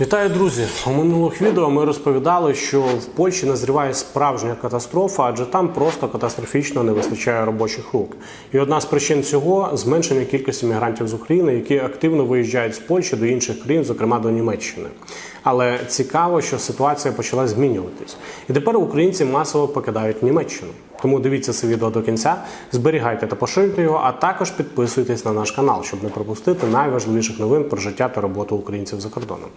Вітаю, друзі! У минулих відео ми розповідали, що в Польщі назріває справжня катастрофа, адже там просто катастрофічно не вистачає робочих рук. І одна з причин цього зменшення кількості мігрантів з України, які активно виїжджають з Польщі до інших країн, зокрема до Німеччини. Але цікаво, що ситуація почала змінюватись, і тепер українці масово покидають Німеччину. Тому дивіться це відео до кінця, зберігайте та поширюйте його, а також підписуйтесь на наш канал, щоб не пропустити найважливіших новин про життя та роботу українців за кордоном.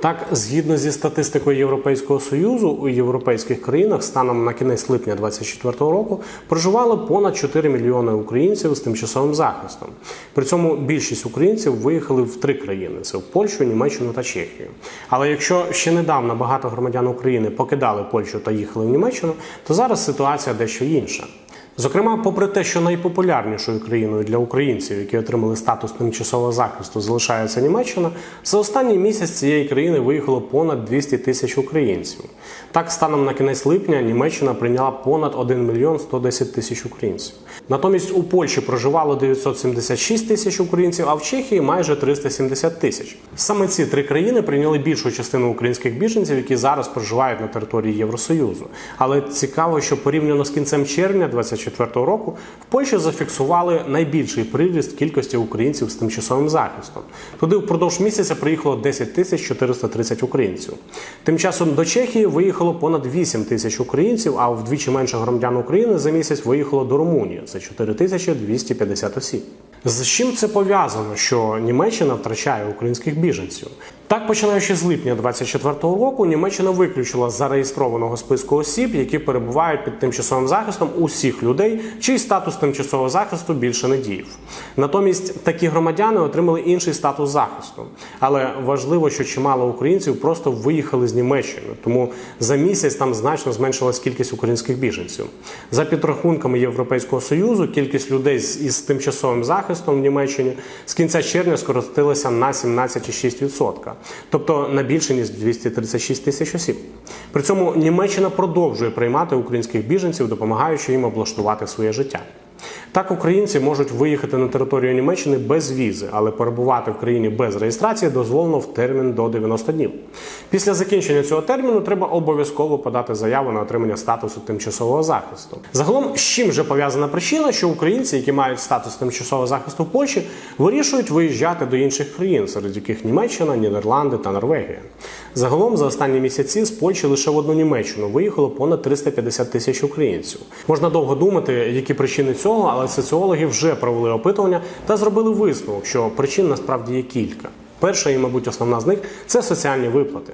Так, згідно зі статистикою Європейського союзу, у європейських країнах станом на кінець липня 2024 року проживало понад 4 мільйони українців з тимчасовим захистом. При цьому більшість українців виїхали в три країни: це в Польщу, Німеччину та Чехію. Але якщо ще недавно багато громадян України покидали Польщу та їхали в Німеччину, то зараз ситуація дещо інша. Зокрема, попри те, що найпопулярнішою країною для українців, які отримали статус тимчасового захисту, залишається Німеччина, за останній місяць цієї країни виїхало понад 200 тисяч українців. Так, станом на кінець липня Німеччина прийняла понад 1 мільйон 110 тисяч українців. Натомість у Польщі проживало 976 тисяч українців, а в Чехії майже 370 тисяч. Саме ці три країни прийняли більшу частину українських біженців, які зараз проживають на території Євросоюзу. Але цікаво, що порівняно з кінцем червня 2024 року в Польщі зафіксували найбільший приріст кількості українців з тимчасовим захистом. Туди впродовж місяця приїхало 10 тисяч 430 українців. Тим часом до Чехії виїхало понад 8 тисяч українців, а вдвічі менше громадян України за місяць виїхало до Румунії. Це 4 тисячі 250 осіб. З чим це пов'язано, що Німеччина втрачає українських біженців? Так, починаючи з липня 2024 року, Німеччина виключила з зареєстрованого списку осіб, які перебувають під тимчасовим захистом усіх людей, чий статус тимчасового захисту більше не діяв. Натомість такі громадяни отримали інший статус захисту. Але важливо, що чимало українців просто виїхали з Німеччини, тому за місяць там значно зменшилась кількість українських біженців. За підрахунками Європейського союзу, кількість людей із тимчасовим захистом в Німеччині з кінця червня скоротилася на 17,6%, тобто на більше ніж 236 тисяч осіб. При цьому Німеччина продовжує приймати українських біженців, допомагаючи їм облаштувати своє життя. Так, українці можуть виїхати на територію Німеччини без візи, але перебувати в країні без реєстрації дозволено в термін до 90 днів. Після закінчення цього терміну треба обов'язково подати заяву на отримання статусу тимчасового захисту. Загалом, з чим же пов'язана причина, що українці, які мають статус тимчасового захисту в Польщі, вирішують виїжджати до інших країн, серед яких Німеччина, Нідерланди та Норвегія. Загалом за останні місяці з Польщі лише в одну Німеччину виїхало понад 350 тисяч українців. Можна довго думати, які причини цього, але соціологи вже провели опитування та зробили висновок, що причин насправді є кілька. Перша і, мабуть, основна з них це соціальні виплати.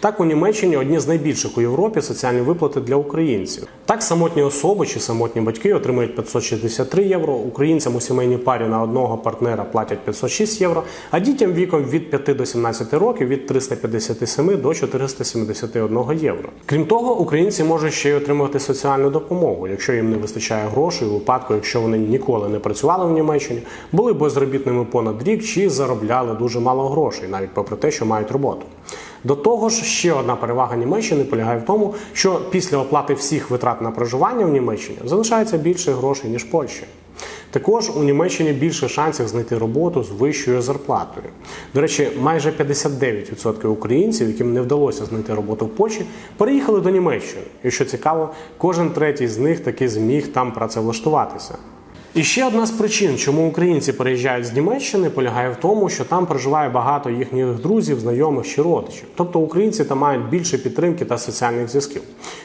Так, у Німеччині одні з найбільших у Європі соціальні виплати для українців. Так, самотні особи чи самотні батьки отримують 563 євро, українцям у сімейній парі на одного партнера платять 506 євро, а дітям віком від 5 до 17 років від 357 до 471 євро. Крім того, українці можуть ще й отримувати соціальну допомогу, якщо їм не вистачає грошей у випадку, якщо вони ніколи не працювали в Німеччині, були безробітними понад рік чи заробляли дуже мало грошей, навіть попри те, що мають роботу. До того ж, ще одна перевага Німеччини полягає в тому, що після оплати всіх витрат на проживання в Німеччині залишається більше грошей ніж в Польщі. Також у Німеччині більше шансів знайти роботу з вищою зарплатою. До речі, майже 59% українців, яким не вдалося знайти роботу в Польщі, переїхали до Німеччини. І що цікаво, кожен третій з них таки зміг там працевлаштуватися. І ще одна з причин, чому українці переїжджають з Німеччини, полягає в тому, що там проживає багато їхніх друзів, знайомих чи родичів. Тобто українці там мають більше підтримки та соціальних зв'язків.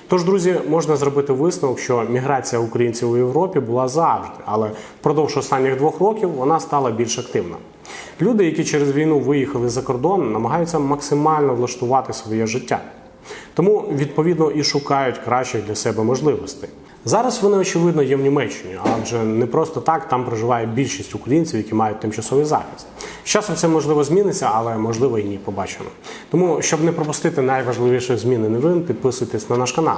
Тож, друзі, можна зробити висновок, що міграція українців у Європі була завжди, але впродовж останніх двох років вона стала більш активна. Люди, які через війну виїхали за кордон, намагаються максимально влаштувати своє життя. Тому відповідно і шукають кращих для себе можливостей. Зараз вони очевидно є в Німеччині, адже не просто так там проживає більшість українців, які мають тимчасовий захист. З часом це можливо зміниться, але можливо і ні, побачимо. Тому, щоб не пропустити найважливіших змін і новин, підписуйтесь на наш канал.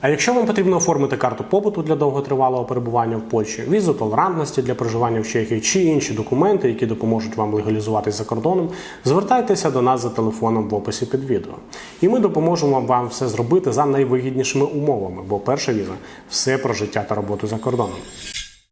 А якщо вам потрібно оформити карту побуту для довготривалого перебування в Польщі, візу толерантності для проживання в Чехії чи інші документи, які допоможуть вам легалізуватись за кордоном, звертайтеся до нас за телефоном в описі під відео. І ми допоможемо вам все зробити за найвигіднішими умовами, бо перша віза все про життя та роботу за кордоном.